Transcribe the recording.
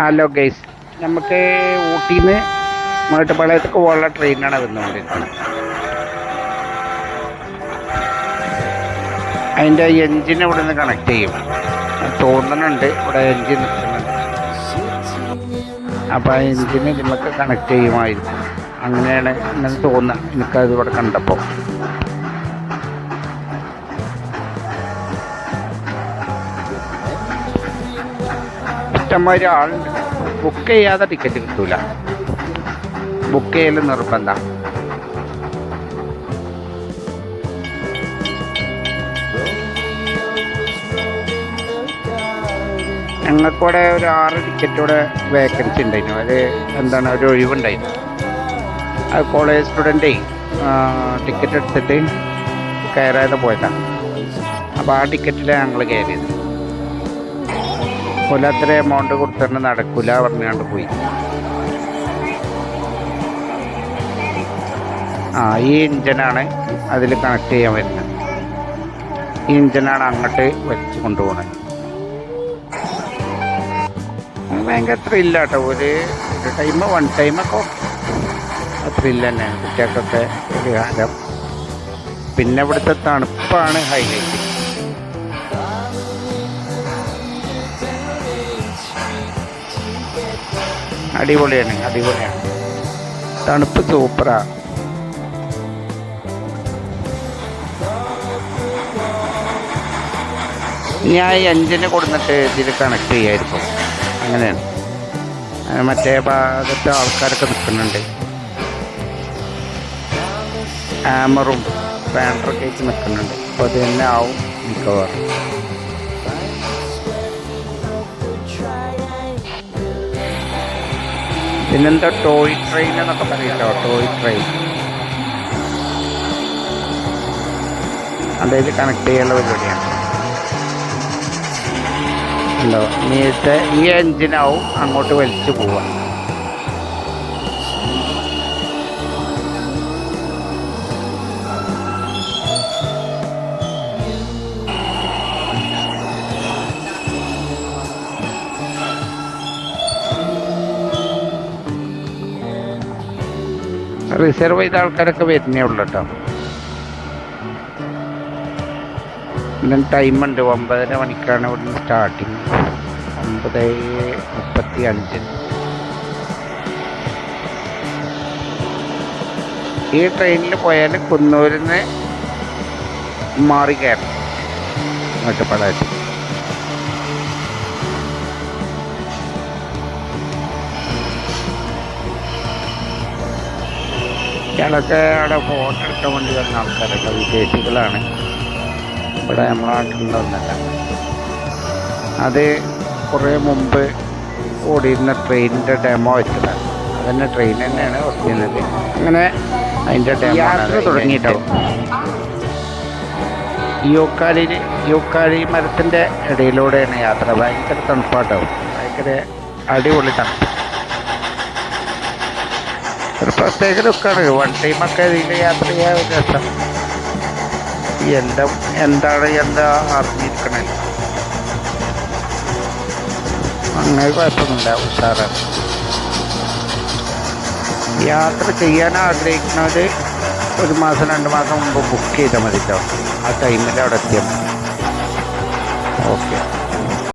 Hello guys നമുക്ക് ഊട്ടിയിൽ നിന്ന് മേട്ടുപ്പാളയത്തേക്ക് പോകാനുള്ള ട്രെയിനാണ് വന്നുകൊണ്ടിരിക്കുന്നത്. അതിന്റെ എൻജിൻ ഇവിടെ നിന്ന് കണക്ട് ചെയ്യും തോന്നുന്നുണ്ട്. ഇവിടെ എൻജിൻ നിൽക്കുന്നുണ്ട്. അപ്പോൾ ആ എൻജിന് നമുക്ക് കണക്ട് ചെയ്യുമായിരിക്കും. അങ്ങനെയാണ് ഇങ്ങനെ തോന്നുക. എനിക്കത് ഇവിടെ കണ്ടപ്പോൾ. ഇഷ്ടംമാതിരി ആൾ ബുക്ക് ചെയ്യാതെ ടിക്കറ്റ് കിട്ടൂല. ബുക്ക് ചെയ്യൽ നിർബന്ധം. ഞങ്ങൾക്കൂടെ ഒരു ആറ് ടിക്കറ്റോടെ വേക്കൻസി ഉണ്ടായിരുന്നു. അത് എന്താണ് ഒരു ഒഴിവുണ്ടായിരുന്നു. അത് കോളേജ് സ്റ്റുഡന്റേ ടിക്കറ്റ് എടുത്തിട്ട് കയറാതെ പോയതാണ് അപ്പോൾ ആ ടിക്കറ്റിലാണ് ഞങ്ങൾ കയറിയത്. പോലെ അത്ര എമൗണ്ട് കൊടുത്തിട്ട് നടക്കൂല പറഞ്ഞുകൊണ്ട് പോയി. ആ ഈ ഇഞ്ചനാണ് അതിൽ കണക്ട് ചെയ്യാൻ വരുന്നത്. ഈ ഇഞ്ചനാണ് അങ്ങോട്ട് വെച്ച് കൊണ്ടുപോകുന്നത് ഭയങ്കര ത്രില്ല കേട്ടോ ഒരു ടൈം വൺ ടൈമൊക്കെ ത്രില്ല തന്നെയാണ് കുട്ടികൾക്കൊക്കെ ഒരു കാലം. പിന്നെ ഇവിടുത്തെ തണുപ്പാണ് ഹൈലൈറ്റ് അടിപൊളിയാണ് അടിപൊളിയാണ്. തണുപ്പ് സൂപ്പറാ. ഞാൻ ഈ എഞ്ചിന് കൊടുത്തിട്ട് ഇതിൽ കണക്ട് ചെയ്യായിരിക്കും. അങ്ങനെയാണ്. മറ്റേ ഭാഗത്തെ ആൾക്കാരൊക്കെ നിൽക്കുന്നുണ്ട്. ഹാമറും പാൻഡറൊക്കെ ആയിട്ട് നിൽക്കുന്നുണ്ട്. അപ്പോൾ അത് തന്നെ ആവും മിക്കവാറും. പിന്നെന്താ ടോയ് ട്രെയിൻ എന്നൊക്കെ പറയട്ടോ ടോയ് ട്രെയിൻ അതായത് കണക്ട് ചെയ്യാനുള്ള പരിപാടിയാണ്. ഉണ്ടോ? നീത്തെ ഈ എഞ്ചിനാവും അങ്ങോട്ട് വലിച്ചു പോവാ റിസർവ് ചെയ്ത ആൾക്കാരൊക്കെ വരുന്നേ ഉള്ളൂ കേട്ടോ ടൈം ടൈമുണ്ട് ഒമ്പതര മണിക്കാണ് ഇവിടുന്ന് സ്റ്റാർട്ടിങ് ഒമ്പത് മുപ്പത്തി അഞ്ച് ഈ ട്രെയിനിൽ പോയാൽ കുന്നൂരിൽ നിന്ന് മാറി കയറണം ഒറ്റപ്പാടായിട്ട് ഇയാളൊക്കെ അവിടെ ഫോട്ടോ എടുക്കാൻ വേണ്ടി വരുന്ന ആൾക്കാരൊക്കെ വിദേശികളാണ്. ഇവിടെ നമ്മുടെ നാട്ടിലുണ്ടെന്നല്ല അത് കുറേ മുമ്പ് ഓടിയിരുന്ന ട്രെയിനിന്റെ ഡെമോ വെച്ചതാണ് അതന്നെ ട്രെയിൻ തന്നെയാണ് ഒറിജിനൽ അങ്ങനെ അതിന്റെ ഡെമോ യാത്ര തുടങ്ങിയിട്ടോ. യൂക്കാലി യൂക്കാലി മരത്തിന്റെ ഇടയിലൂടെയാണ് യാത്ര. ഭയങ്കര തണുപ്പാട്ടാവും ഭയങ്കര അടിപൊളി തണുപ്പ്. ഒരു പ്രത്യേക ലുക്കാണ്. വൺ ടൈമൊക്കെ ഇതിൽ യാത്ര ചെയ്യാൻ രസം. എന്താ എന്താണ് എന്താ അറിഞ്ഞിരിക്കണേ? അങ്ങനെ കുഴപ്പമൊന്നുമില്ല ഉഷാറാണ്. യാത്ര ചെയ്യാൻ ആഗ്രഹിക്കുന്നവർ ഒരു മാസം രണ്ട് മാസം മുമ്പ് ബുക്ക് ചെയ്താൽ മതി കേട്ടോ ആ ടൈമിൽ അവിടെ എത്തിയാൽ മതി. ഓക്കെ